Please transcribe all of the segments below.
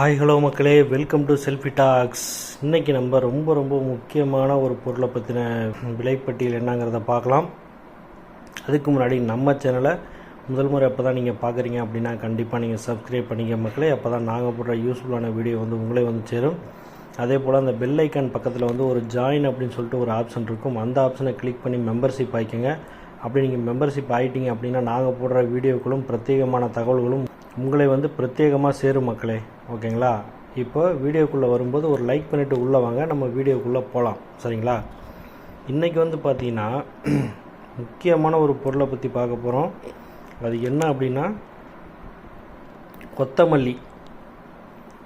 Hi hello மக்களே. Welcome to selfie talks இன்றைக்கி நம்ம ரொம்ப ரொம்ப முக்கியமான ஒரு பொருளை பற்றின விலைப்பட்டியல் என்னங்கிறத பார்க்கலாம். அதுக்கு முன்னாடி நம்ம சேனலை முதல் முறை அப்போ தான் நீங்கள் பார்க்குறீங்க அப்படின்னா கண்டிப்பாக நீங்கள் சப்ஸ்கிரைப் பண்ணிக்க மக்களே. அப்போ தான் நாங்கள் போடுற யூஸ்ஃபுல்லான வீடியோ வந்து உங்களே வந்து சேரும். அதே போல் அந்த பெல் ஐக்கான் பக்கத்தில் வந்து ஒரு ஜாயின் அப்படின்னு சொல்லிட்டு ஒரு ஆப்ஷன் இருக்கும். அந்த ஆப்ஷனை கிளிக் பண்ணி மெம்பர்ஷிப் ஆகிக்கோங்க அப்படி நீங்கள் மெம்பர்ஷிப் ஆகிட்டீங்க அப்படின்னா நாங்கள் போடுற வீடியோக்களும் பிரத்யேகமான தகவல்களும் உங்களை வந்து பிரத்யேகமாக சேரும் மக்களே. ஓகேங்களா? இப்போ வீடியோக்குள்ளே வரும்போது ஒரு லைக் பண்ணிவிட்டு உள்ளே வாங்க. நம்ம வீடியோக்குள்ளே போகலாம் சரிங்களா? இன்றைக்கி வந்து பார்த்தீங்கன்னா முக்கியமான ஒரு பொருளை பற்றி பார்க்க போகிறோம் அது என்ன அப்படின்னா கொத்தமல்லி.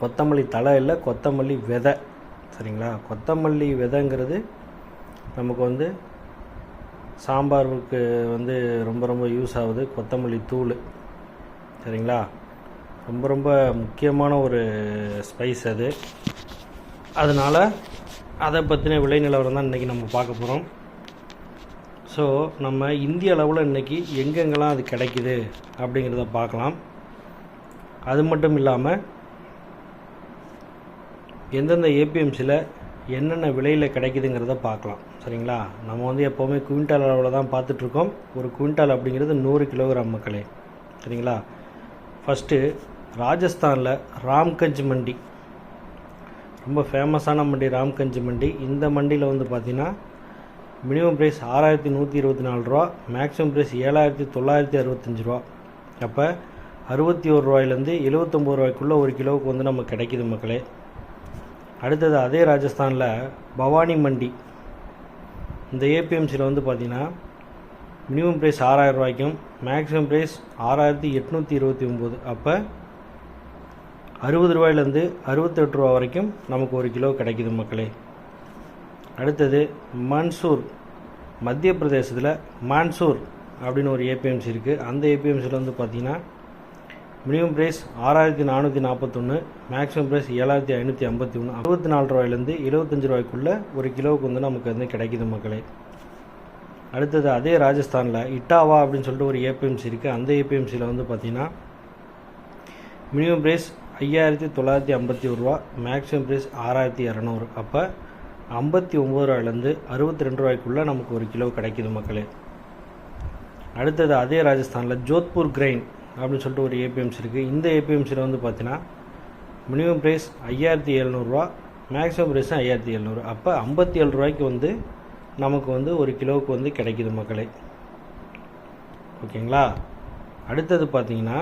கொத்தமல்லி தலை இல்லை கொத்தமல்லி விதை. சரிங்களா? கொத்தமல்லி விதைங்கிறது நமக்கு வந்து சாம்பாருக்கு வந்து ரொம்ப ரொம்ப யூஸ் ஆகுது. கொத்தமல்லி தூள். சரிங்களா? ரொம்ப ரொம்ப முக்கியமான ஒரு ஸ்பைஸ் அது. அதனால் அதை பற்றின விலை நிலவரம் தான் இன்றைக்கி நம்ம பார்க்க போகிறோம் ஸோ நம்ம இந்திய அளவில் இன்றைக்கி எங்கெங்கெல்லாம் அது கிடைக்குது அப்படிங்கிறத பார்க்கலாம். அது மட்டும் இல்லாமல் எந்தெந்த ஏபிஎம்சியில் என்னென்ன விலையில் கிடைக்குதுங்கிறத பார்க்கலாம். சரிங்களா? நம்ம வந்து எப்போவுமே குவிண்டால் அளவில் தான் பார்த்துட்ருக்கோம் ஒரு குவிண்டால் அப்படிங்கிறது நூறு கிலோகிராம் மக்களே. சரிங்களா? ஃபஸ்ட்டு ராஜஸ்தானில் ராம்கஞ்ச் மண்டி. ரொம்ப ஃபேமஸான மண்டி ராம்கஞ்ச் மண்டி. இந்த மண்டியில் வந்து பார்த்தீங்கன்னா மினிமம் ப்ரைஸ் ஆறாயிரத்தி நூற்றி இருபத்தி நாலு ரூபா மேக்ஸிமம் ப்ரைஸ் ஏழாயிரத்தி தொள்ளாயிரத்தி அறுபத்தஞ்சி ரூபா. அப்போ அறுபத்தி ஒரு ரூபாயிலேருந்து எழுபத்தொம்போது ரூபாய்க்குள்ளே ஒரு கிலோவுக்கு வந்து நமக்கு கிடைக்குது மக்களே. அடுத்தது அதே ராஜஸ்தானில் பவானி மண்டி. இந்த ஏபிஎம்சியில் வந்து பார்த்திங்கன்னா மினிமம் ப்ரைஸ் ஆறாயிரம் ரூபாய்க்கும் மேக்ஸிமம் ப்ரைஸ் ஆறாயிரத்தி எட்நூற்றி இருபத்தி ஒம்பது. அப்போ அறுபது ரூபாயிலேருந்து அறுபத்தெட்டு ரூபா வரைக்கும் நமக்கு ஒரு கிலோ கிடைக்குது மக்களே. அடுத்தது மன்சூர் மத்திய பிரதேசத்தில் மான்சூர் அப்படின்னு ஒரு ஏபிஎம்சி இருக்குது அந்த ஏபிஎம்சியில் வந்து பார்த்தீங்கன்னா மினிமம் ப்ரைஸ் ஆறாயிரத்தி நானூற்றி நாற்பத்தொன்று மேக்ஸிமம் ப்ரைஸ் ஏழாயிரத்தி ஐநூற்றி ஐம்பத்தி ஒன்று அறுபத்தி நாலு ரூபாயிலேருந்து எழுபத்தஞ்சு ரூபாய்க்குள்ளே ஒரு கிலோவுக்கு வந்து நமக்கு வந்து கிடைக்குது மக்களே. அடுத்தது அதே ராஜஸ்தானில் இட்டாவா அப்படின்னு சொல்லிட்டு ஒரு ஏபிஎம்சி இருக்குது அந்த ஏபிஎம்சியில் வந்து பார்த்திங்கன்னா மினிமம் ப்ரைஸ் ஐயாயிரத்தி தொள்ளாயிரத்தி ஐம்பத்தி ஒரு ரூபா மேக்ஸிமம் ப்ரைஸ் ஆறாயிரத்தி இரநூறு. அப்போ ஐம்பத்தி ஒம்பது ரூபாயிலேருந்து அறுபத்தி ரெண்டு ரூபாய்க்குள்ளே நமக்கு ஒரு கிலோ கிடைக்குது மக்களே. அடுத்தது அதே ராஜஸ்தானில் ஜோத்பூர் கிரைன் அப்படின்னு சொல்லிட்டு ஒரு ஏபிஎம்சி இருக்குது இந்த ஏபிஎம்சியில் வந்து பார்த்தீங்கன்னா மினிமம் ப்ரைஸ் ஐயாயிரத்தி எழுநூறுரூவா மேக்ஸிமம் ப்ரைஸும் ஐயாயிரத்தி எழுநூறு. அப்போ ஐம்பத்தி ஏழு ரூபாய்க்கு வந்து நமக்கு வந்து ஒரு கிலோவுக்கு வந்து கிடைக்குது மக்களே. ஓகேங்களா? அடுத்தது பார்த்தீங்கன்னா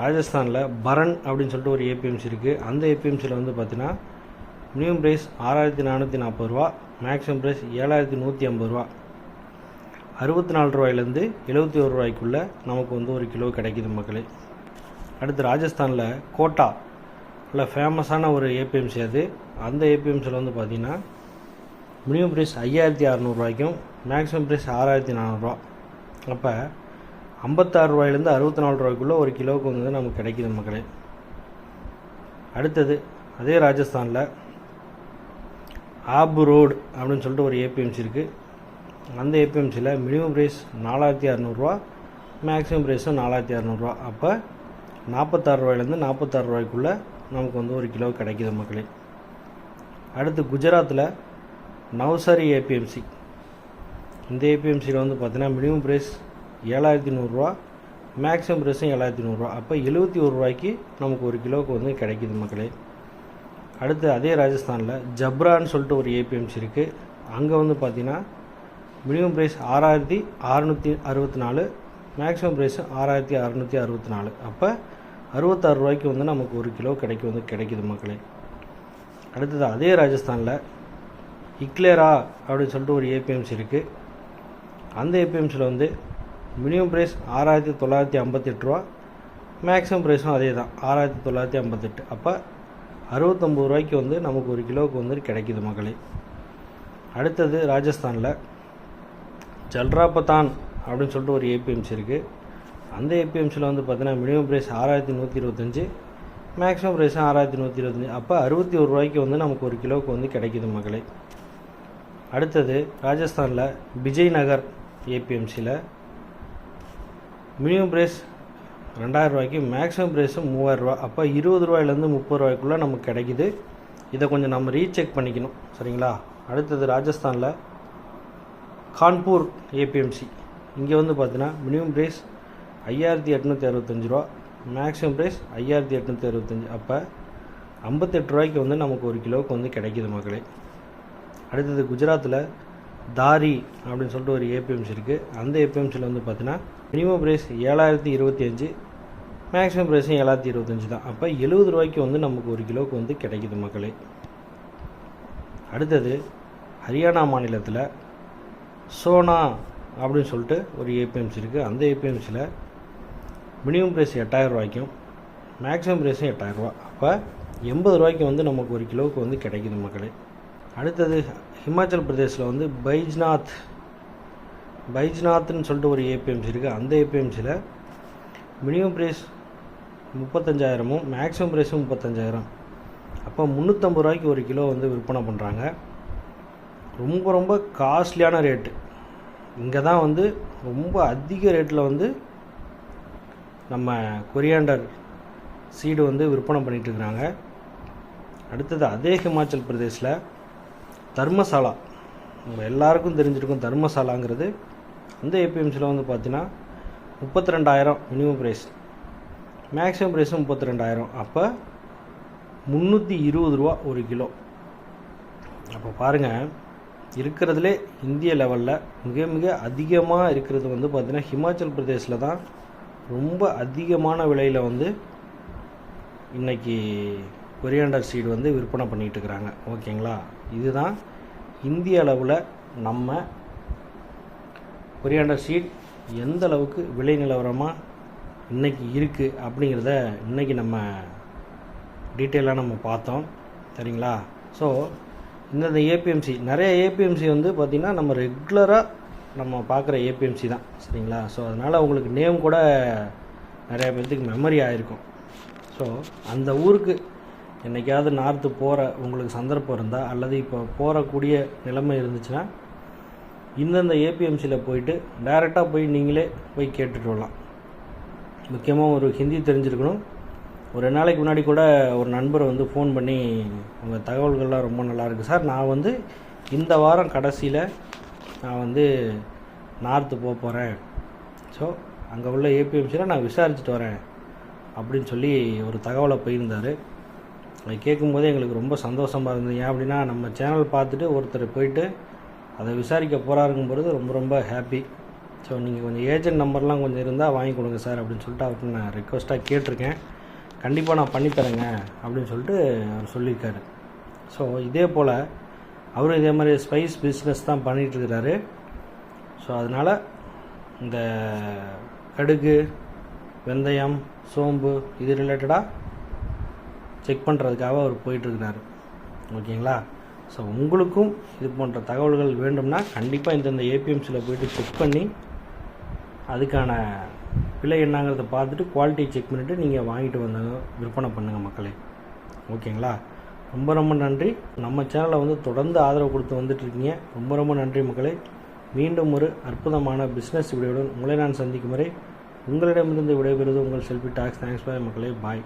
ராஜஸ்தானில் பரன் அப்படின்னு சொல்லிட்டு ஒரு ஏபிஎம்சி இருக்குது அந்த ஏபிஎம்சியில் வந்து பார்த்தீங்கன்னா மினிமம் ப்ரைஸ் ஆறாயிரத்தி நானூற்றி நாற்பது ரூபா மேக்ஸிமம் ப்ரைஸ் ஏழாயிரத்தி நூற்றி ஐம்பது ரூபா. அறுபத்தி நாலு ரூபாயிலேருந்து எழுபத்தி ஒரு ரூபாய்க்குள்ளே நமக்கு வந்து ஒரு கிலோ கிடைக்கிது மக்களே. அடுத்து ராஜஸ்தானில் கோட்டா நல்ல ஃபேமஸான ஒரு ஏபிஎம்சி அது. அந்த ஏபிஎம்சியில் வந்து பார்த்திங்கன்னா மினிமம் ப்ரைஸ் ஐயாயிரத்தி அறநூறுவாய்க்கும் மேக்ஸிமம் ப்ரைஸ் ஆறாயிரத்தி நானூறுரூவா அப்போ ஐம்பத்தாறு ரூபாயிலேருந்து அறுபத்தி நாலு ரூபாய்க்குள்ளே ஒரு கிலோவுக்கு வந்து நமக்கு கிடைக்குது மக்களே. அடுத்தது அதே ராஜஸ்தானில் ஆப் ரோடு அப்படின்னு சொல்லிட்டு ஒரு ஏபிஎம்சி இருக்குது அந்த ஏபிஎம்சியில் மினிமம் ப்ரைஸ் நாலாயிரத்தி அறநூறுரூவா மேக்ஸிமம் ப்ரைஸும் நாலாயிரத்தி அறநூறுவா அப்போ நாற்பத்தாறு ரூபாயிலேருந்து நாற்பத்தாறு ரூபாய்க்குள்ளே நமக்கு வந்து ஒரு கிலோ கிடைக்குது மக்களே. அடுத்து குஜராத்தில் நவசாரி ஏபிஎம்சி இந்த ஏபிஎம்சியில் வந்து பார்த்திங்கன்னா மினிமம் ப்ரைஸ் ஏழாயிரத்தி நூறுரூவா மேக்ஸிமம் ப்ரைஸும் ஏழாயிரத்தி நூறுரூவா. அப்போ எழுபத்தி ஒரு ரூபாய்க்கு நமக்கு ஒரு கிலோவுக்கு வந்து கிடைக்குது மக்களே. அடுத்து அதே ராஜஸ்தானில் ஜப்ரான்னு சொல்லிட்டு ஒரு ஏபிஎம்சி இருக்குது அங்கே வந்து பார்த்தீங்கன்னா மினிமம் ப்ரைஸ் ஆறாயிரத்தி அறநூற்றி அறுபத்தி நாலு மேக்ஸிமம் ப்ரைஸ் ஆறாயிரத்தி அறநூற்றி அறுபத்தி நாலு. அப்போ அறுபத்தாறு ரூபாய்க்கு வந்து நமக்கு ஒரு கிலோ கிடைக்கும் வந்து கிடைக்குது மக்களே. அடுத்தது அதே ராஜஸ்தானில் இக்லேரா அப்படின்னு சொல்லிட்டு ஒரு ஏபிஎம்சி இருக்குது அந்த ஏபிஎம்சியில் வந்து மினிமம் ப்ரைஸ் ஆறாயிரத்தி தொள்ளாயிரத்தி ஐம்பத்தெட்டு ரூபா. மேக்ஸிமம் ப்ரைஸும் அதே தான் ஆறாயிரத்தி தொள்ளாயிரத்தி ஐம்பத்தெட்டு. அப்போ அறுபத்தொம்பது ரூபாய்க்கு வந்து நமக்கு ஒரு கிலோவுக்கு வந்து கிடைக்குது மக்களே அடுத்தது ராஜஸ்தானில் ஜல்ராபத்தான் அப்படின்னு சொல்லிட்டு ஒரு ஏபிஎம்சி இருக்குது அந்த ஏபிஎம்சியில் வந்து பார்த்தீங்கன்னா மினிமம் ப்ரைஸ் ஆறாயிரத்தி நூற்றி இருபத்தஞ்சி மேக்ஸிமம் ப்ரைஸும் ஆறாயிரத்தி நூற்றி இருபத்தஞ்சி. அப்போ அறுபத்தி ஒரு ரூபாய்க்கு வந்து நமக்கு ஒரு கிலோவுக்கு வந்து கிடைக்குது மக்களே அடுத்தது ராஜஸ்தானில் விஜய் நகர் ஏபிஎம்சியில் மினிமம் ப்ரைஸ் ரெண்டாயிரம் ரூபாய்க்கு மேக்ஸிமம் ப்ரைஸும் மூவாயிரரூவா அப்போ இருபது ரூபாயிலேருந்து முப்பது ரூபாய்க்குள்ளே நமக்கு கிடைக்குது. இதை கொஞ்சம் நம்ம ரீசெக் பண்ணிக்கணும். சரிங்களா? அடுத்தது ராஜஸ்தானில் கான்பூர் ஏபிஎம்சி இங்கே வந்து பார்த்தீங்கன்னா மினிமம் ப்ரைஸ் ஐயாயிரத்தி எட்நூற்றி அறுபத்தஞ்சு ரூபா. மேக்ஸிமம் ப்ரைஸ் ஐயாயிரத்தி எட்நூற்றி அறுபத்தஞ்சு. அப்போ ஐம்பத்தெட்டு ரூபாய்க்கு வந்து நமக்கு ஒரு கிலோவுக்கு வந்து கிடைக்கிது மக்களே. அடுத்தது குஜராத்தில் தாரி அப்படின்னு சொல்லிட்டு ஒரு ஏபிஎம்சி இருக்குது அந்த ஏபிஎம்சியில் வந்து பார்த்தீங்கன்னா மினிமம் ப்ரைஸ் ஏழாயிரத்தி இருபத்தி அஞ்சு மேக்ஸிமம் ப்ரைஸும் ஏழாயிரத்தி இருபத்தஞ்சி தான். அப்போ எழுபது ரூபாய்க்கு வந்து நமக்கு ஒரு கிலோவுக்கு வந்து கிடைக்குது மக்களே. அடுத்தது ஹரியானா மாநிலத்தில் சோனா அப்படின்னு சொல்லிட்டு ஒரு ஏபிஎம்சி இருக்குது அந்த ஏபிஎம்சியில் மினிமம் ப்ரைஸ் எட்டாயிரம் ரூபாய்க்கும் மேக்ஸிமம் ப்ரைஸும் எட்டாயிரரூபா அப்போ எண்பது ரூபாய்க்கு வந்து நமக்கு ஒரு கிலோவுக்கு வந்து கிடைக்குது மக்களே. அடுத்தது ஹிமாச்சல் பிரதேசில் வந்து பைஜ்நாத் பைஜ்நாத்னு சொல்லிட்டு ஒரு ஏபிஎம்சி இருக்குது அந்த ஏபிஎம்சியில் மினிமம் ப்ரைஸ் முப்பத்தஞ்சாயிரமும் மேக்ஸிமம் ப்ரைஸும் முப்பத்தஞ்சாயிரம். அப்போ முந்நூற்றம்பது ரூபாய்க்கு ஒரு கிலோ வந்து விற்பனை பண்ணுறாங்க ரொம்ப ரொம்ப காஸ்ட்லியான ரேட்டு இங்கே தான் வந்து ரொம்ப அதிக ரேட்டில் வந்து நம்ம கொரியாண்டர் சீடு வந்து விற்பனை பண்ணிகிட்ருக்குறாங்க அடுத்தது அதே ஹிமாச்சல் பிரதேஷில் தர்மசாலா. நம்ம எல்லாருக்கும் தெரிஞ்சிருக்கும் தர்மசாலாங்கிறது அந்த ஏபிஎம்சியில் வந்து பார்த்தீங்கன்னா முப்பத்தி ரெண்டாயிரம் மினிமம் ப்ரைஸ் மேக்ஸிமம் ப்ரைஸும் முப்பத்தி ரெண்டாயிரம் அப்போ முந்நூற்றி இருபது ரூபா ஒரு கிலோ. அப்போ பாருங்கள் இருக்கிறதுலே இந்திய லெவலில் மிக மிக அதிகமாக இருக்கிறது வந்து பார்த்திங்கன்னா ஹிமாச்சல் பிரதேஷில் தான் ரொம்ப அதிகமான விலையில் வந்து இன்றைக்கி கொரியாண்டர் சீடு வந்து விற்பனை பண்ணிகிட்டு இருக்கிறாங்க. ஓகேங்களா இதுதான் இந்திய அளவில் நம்ம கொரியாண்டர் சீட் எந்த அளவுக்கு விலை நிலவரமாக இன்றைக்கி இருக்குது அப்படிங்கிறத இன்றைக்கி நம்ம டீட்டெயிலாக நம்ம பார்த்தோம். சரிங்களா? ஸோ இந்தந்த ஏபிஎம்சி நிறைய ஏபிஎம்சி வந்து பார்த்திங்கன்னா நம்ம ரெகுலராக நம்ம பார்க்குற ஏபிஎம்சி தான். சரிங்களா? ஸோ அதனால் உங்களுக்கு நேம் கூட நிறைய பேர்த்துக்கு மெமரி ஆகிருக்கும் ஸோ அந்த ஊருக்கு என்றைக்காவது நார்த்து போகிற உங்களுக்கு சந்தர்ப்பம் இருந்தால் அல்லது இப்போ போகக்கூடிய நிலைமை இருந்துச்சுன்னா இந்தந்த ஏபிஎம்சியில் போயிட்டு டைரெக்டாக போய் நீங்களே போய் கேட்டுட்டு வரலாம். முக்கியமாக ஒரு ஹிந்தி தெரிஞ்சிருக்கணும். ஒரு ரெண்டு நாளைக்கு முன்னாடி கூட ஒரு நண்பர் வந்து ஃபோன் பண்ணி உங்கள் தகவல்கள்லாம் ரொம்ப நல்லாயிருக்கு சார். நான் வந்து இந்த வாரம் கடைசியில் நான் வந்து நார்த்து போக போகிறேன் ஸோ அங்கே உள்ள ஏபிஎம்சியில் நான் விசாரிச்சுட்டு வரேன். அப்படின்னு சொல்லி ஒரு தகவலை போயிருந்தார். அதை கேட்கும்போதே எங்களுக்கு ரொம்ப சந்தோஷமாக இருந்தது. ஏன் அப்படின்னா நம்ம சேனல் பார்த்துட்டு ஒருத்தர் போயிட்டு அதை விசாரிக்க போகிறாருங்கும் பொழுது ரொம்ப ரொம்ப ஹாப்பி ஸோ நீங்கள் கொஞ்சம் ஏஜென்ட் நம்பர்லாம் கொஞ்சம் இருந்தால் வாங்கி கொடுங்க சார் அப்படின்னு சொல்லிட்டு அவர்கிட்ட நான் ரெக்வஸ்ட்டாக கேட்டிருக்கேன். கண்டிப்பாக நான் பண்ணித்தரேங்க அப்படின்னு சொல்லிட்டு அவர் சொல்லியிருக்காரு. ஸோ இதே போல் அவரும் இதே மாதிரி ஸ்பைஸ் பிஸ்னஸ் தான் பண்ணிகிட்ருக்கிறாரு ஸோ அதனால் இந்த கடுகு வெந்தயம் சோம்பு இது ரிலேட்டடாக செக் பண்ணுறதுக்காக அவர் போயிட்டுருக்கிறாரு ஓகேங்களா ஸோ உங்களுக்கும் இது போன்ற தகவல்கள் வேண்டும்னா கண்டிப்பாக இந்தந்த ஏபிஎம்சியில் போயிட்டு செக் பண்ணி அதுக்கான விலை என்னங்கிறத பார்த்துட்டு குவாலிட்டி செக் பண்ணிவிட்டு நீங்கள் வாங்கிட்டு வந்தாங்க விற்பனை பண்ணுங்கள் மக்களே. ஓகேங்களா? ரொம்ப ரொம்ப நன்றி. நம்ம சேனலை வந்து தொடர்ந்து ஆதரவு கொடுத்து வந்துட்டுருக்கீங்க ரொம்ப ரொம்ப நன்றி மக்களே. மீண்டும் ஒரு அற்புதமான பிஸ்னஸ் வீடியோடன் உங்களை நான் சந்திக்கும் வரை உங்களிடமிருந்து விடைபெறுவது உங்கள் செல்ஃபி டாக்ஸ். தேங்க்ஸ் பாய் மக்களே. பாய்